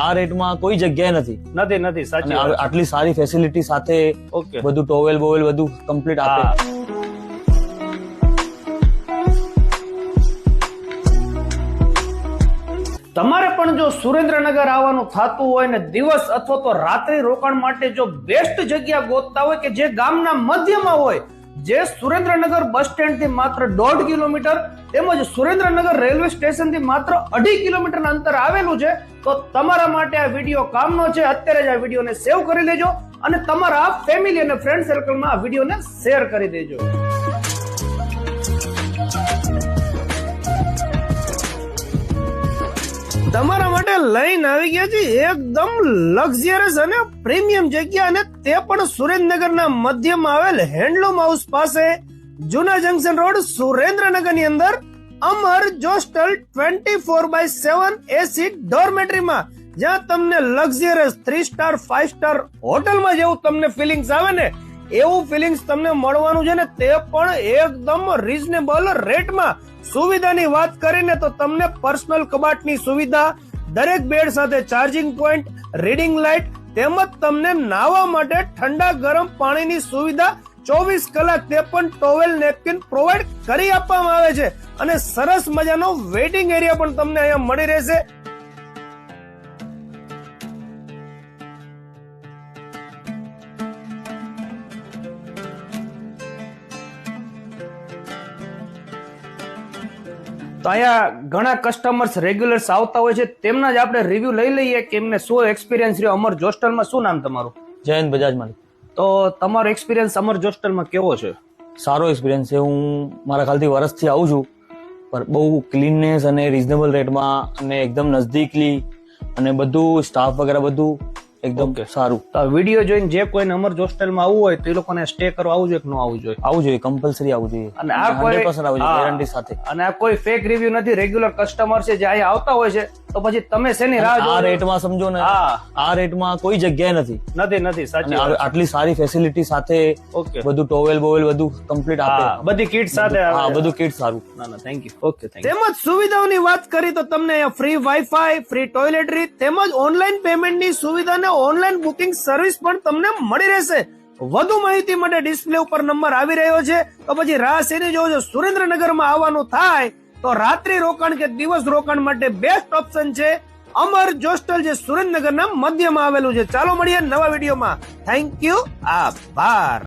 આ રેટમાં કોઈ જગ્યાએ નથી. નથી નથી સાચી વાત. આટલી સારી ફેસિલિટી સાથે ઓકે. બધું ટોવેલ બોવેલ બધું કમ્પ્લીટ આપે. હા. તમારે પણ જો સુરેન્દ્રનગર આવવાનું થતું હોય ને દિવસ અથવા તો રાત્રિ રોકાણ માટે જો બેસ્ટ જગ્યા ગોતતા હોય કે જે ગામના મધ્યમાં હોય જે સુરેન્દ્રનગર બસ સ્ટેન્ડથી માત્ર દોઢ કિલોમીટર તેમજ સુરેન્દ્રનગર રેલવે સ્ટેશનથી માત્ર અઢી કિલોમીટર અંતર આવેલું છે, તો તમારા માટે આ વીડિયો કામનો છે. અત્યારે જ આ વિડીયોને સેવ કરી લેજો અને તમારા ફેમિલી અને ફ્રેન્ડ સર્કલમાં આ વિડીયોને શેર કરી દેજો. તમારા માટે લઈને આવી ગયા છે એકદમ લક્ઝરિયસ અને પ્રીમિયમ જગ્યા અને તે પણ સુરેન્દ્રનગરના મધ્યમાં આવેલ હેન્ડલૂમ હાઉસ પાસે, જૂના જંકશન રોડ સુરેન્દ્રનગરની અંદર Amar Zostel twenty four by seven AC ડોરમેટરીમાં, જ્યાં તમને luxurious three star five star હોટલમાં જેવું તમને ફિલિંગ્સ આવે ને એવું ફિલિંગ્સ તમને મળવાનું છે ને તે પણ એકદમ રીઝનેબલ રેટમાં સુવિધાની વાત કરીને તો તમને પર્સનલ કબાટની સુવિધા, દરેક બેડ સાથે ચાર્જિંગ પોઈન્ટ રીડિંગ લાઇટ તેમજ તમને નાવા માટે ઠંડા ગરમ પાણીની સુવિધા ચોવીસ કલાક તે પણ ટોવેલ નેપકિન પ્રોવાઈડ કરી આપવામાં આવે છે. અને સરસ મજાનો વેઇટિંગ એરિયા પણ તમને અહીંયા મળી રહેશે. તો અહીંયા ઘણા કસ્ટમર્સ રેગ્યુલર્સ આવતા હોય છે. તેમના જ આપણે રિવ્યુ લઈ લઈએ કે એમને શું એક્સપિરિયન્સ રહ્યો. અમર જોસ્ટલમાં શું નામ તમારું? જયંત બજાજ માલિક. તો તમારો એક્સપિરિયન્સ અમર જોસ્ટલમાં કેવો છે? સારો એક્સપિરિયન્સ છે. હું મારા ખ્યાલથી વર્ષથી આવું છું પણ બહુ ક્લીનનેસ અને રિઝનેબલ રેટમાં અને એકદમ નજદીકલી અને બધું સ્ટાફ વગેરે બધું એકદમ. સારું. તો વીડિયો જોઈને જે કોઈને અમર જોસ્ટલમાં આવવું હોય તો એ લોકોને સ્ટે કરવા આવવું જોઈએ કે ન આવવું જોઈએ? આવું જોઈએ કમ્પલસરી આવવું જોઈએ. અને આ કોઈ 100% આવવું જોઈએ ગેરંટી સાથે. અને આ કોઈ ફેક રિવ્યુ નથી રેગ્યુલર કસ્ટમર છે જે અહીંયા આવતા હોય છે તો પછી તમે શેની રાહ આ રેટમાં સમજો ને. હા. આ રેટમાં કોઈ જગ્યાએ નથી. નથી નથી સાચી આટલી સારી ફેસિલિટી સાથે ઓકે બધું ટોવેલ બોવેલ બધું કમ્પ્લીટ આપે. બધી કીટ સાથે હા બધું કિટ સારું. ના ના થેન્ક યુ ઓકે થેન્ક તેમજ સુવિધાઓની વાત કરી તો તમને અહીંયા ફ્રી વાઈફાઈ ફ્રી ટોયલેટરી તેમજ ઓનલાઈન પેમેન્ટની સુવિધા અને ઓનલાઈન બુકિંગ સર્વિસ પણ તમને મળી રહેશે. વધુ માહિતી માટે ડિસ્પ્લે ઉપર નંબર આવી રહ્યો છે. તો પછી રાહ શેની જોવો છો? સુરેન્દ્રનગરમાં આવવાનું થાય. તો રાત્રિ રોકાણ કે દિવસ રોકાણ માટે બેસ્ટ ઓપ્શન છે અમર જોસ્ટલ જે સુરેન્દ્રનગરના મધ્યમાં આવેલું છે. ચાલો મળીએ નવા વિડીયોમાં. થેન્ક યુ આભાર.